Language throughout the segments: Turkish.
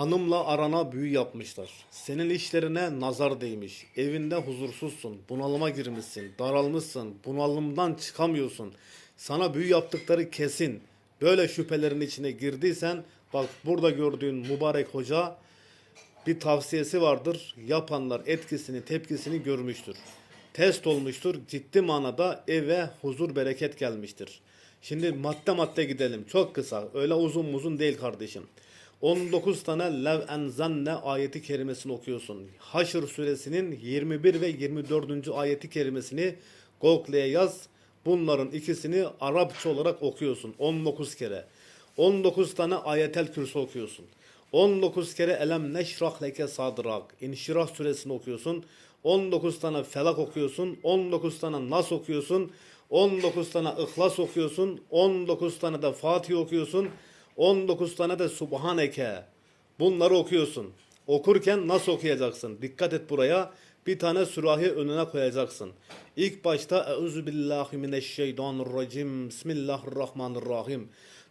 Hanımla arana büyü yapmışlar. Senin işlerine nazar değmiş. Evinde huzursuzsun. Bunalıma girmişsin. Daralmışsın. Bunalımdan çıkamıyorsun. Sana büyü yaptıkları kesin. Böyle şüphelerin içine girdiysen bak burada gördüğün mübarek hoca bir tavsiyesi vardır. Yapanlar etkisini, tepkisini görmüştür. Test olmuştur. Ciddi manada eve huzur, bereket gelmiştir. Şimdi madde madde gidelim. Çok kısa. Öyle uzun muzun değil kardeşim. 19 tane lev enzanne ayeti kerimesini okuyorsun. Haşr suresinin 21 ve 24. ayeti kerimesini Google'ye yaz. Bunların ikisini Arapça olarak okuyorsun 19 kere. 19 tane ayetel kürsü okuyorsun. 19 kere elem neşrah leke sadrak. İnşirah suresini okuyorsun. 19 tane felak okuyorsun. 19 tane nas okuyorsun. 19 tane ihlas okuyorsun. 19 tane de Fatih okuyorsun. 19 tane de Subhaneke. Bunları okuyorsun. Okurken nasıl okuyacaksın? Dikkat et buraya. Bir tane sürahi önüne koyacaksın. İlk başta Euzu billahi mineşşeytanirracim. Bismillahirrahmanirrahim.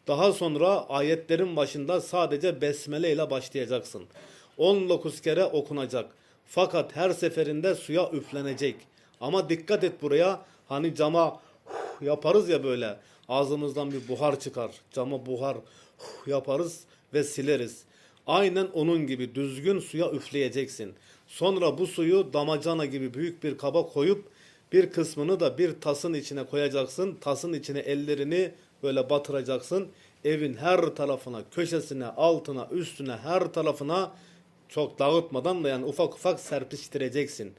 Daha sonra ayetlerin başında sadece besmele ile başlayacaksın. 19 kere okunacak. Fakat her seferinde suya üflenecek. Ama dikkat et buraya. Hani cama yaparız ya böyle. Ağzımızdan bir buhar çıkar. Cama buhar yaparız ve sileriz. Aynen onun gibi düzgün suya üfleyeceksin. Sonra bu suyu damacana gibi büyük bir kaba koyup bir kısmını da bir tasın içine koyacaksın. Tasın içine ellerini böyle batıracaksın. Evin her tarafına, köşesine, altına, üstüne, her tarafına çok dağıtmadan da yani ufak ufak serpiştireceksin.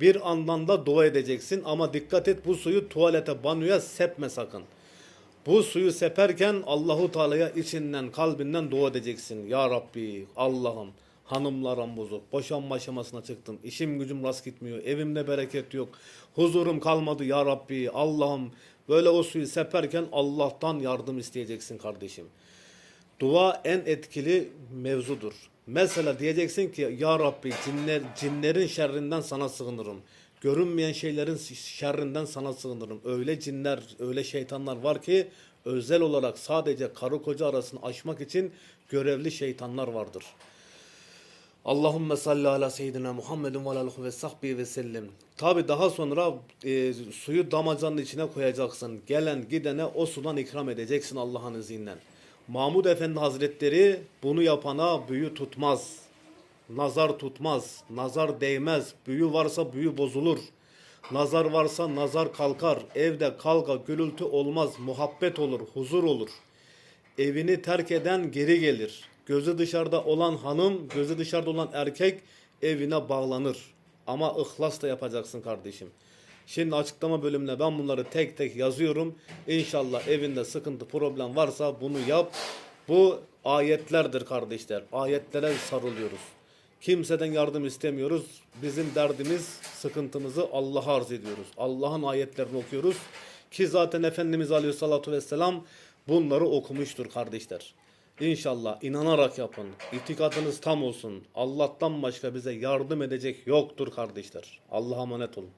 Bir andan da dua edeceksin ama dikkat et bu suyu tuvalete, banyoya sepme sakın. Bu suyu seperken Allahu Teala'ya içinden, kalbinden dua edeceksin. Ya Rabbi, Allah'ım, hanımlarım bozuk, boşanma aşamasına çıktım, işim gücüm rast gitmiyor, evimde bereket yok, huzurum kalmadı ya Rabbi, Allah'ım. Böyle o suyu seperken Allah'tan yardım isteyeceksin kardeşim. Dua en etkili mevzudur. Mesela diyeceksin ki ya Rabbi cinler, cinlerin şerrinden sana sığınırım. Görünmeyen şeylerin şerrinden sana sığınırım. Öyle cinler, öyle şeytanlar var ki özel olarak sadece karı koca arasını aşmak için görevli şeytanlar vardır. Allahümme salli ala seyyidina Muhammedin ve aleyhi ve sahbihi ve sellem. Tabi daha sonra e, suyu damacanın içine koyacaksın. Gelen gidene o sudan ikram edeceksin Allah'ın izniyle. Mahmud Efendi Hazretleri bunu yapana büyü tutmaz. Nazar tutmaz. Nazar değmez. Büyü varsa büyü bozulur. Nazar varsa nazar kalkar. Evde kavga gürültü olmaz. Muhabbet olur, huzur olur. Evini terk eden geri gelir. Gözü dışarıda olan hanım, gözü dışarıda olan erkek evine bağlanır. Ama ihlas da yapacaksın kardeşim. Şimdi açıklama bölümüne ben bunları tek tek yazıyorum. İnşallah evinde sıkıntı, problem varsa bunu yap. Bu ayetlerdir kardeşler. Ayetlere sarılıyoruz. Kimseden yardım istemiyoruz. Bizim derdimiz, sıkıntımızı Allah'a arz ediyoruz. Allah'ın ayetlerini okuyoruz. Ki zaten Efendimiz Aleyhisselatü Vesselam bunları okumuştur kardeşler. İnşallah inanarak yapın. İtikadınız tam olsun. Allah'tan başka bize yardım edecek yoktur kardeşler. Allah'a emanet olun.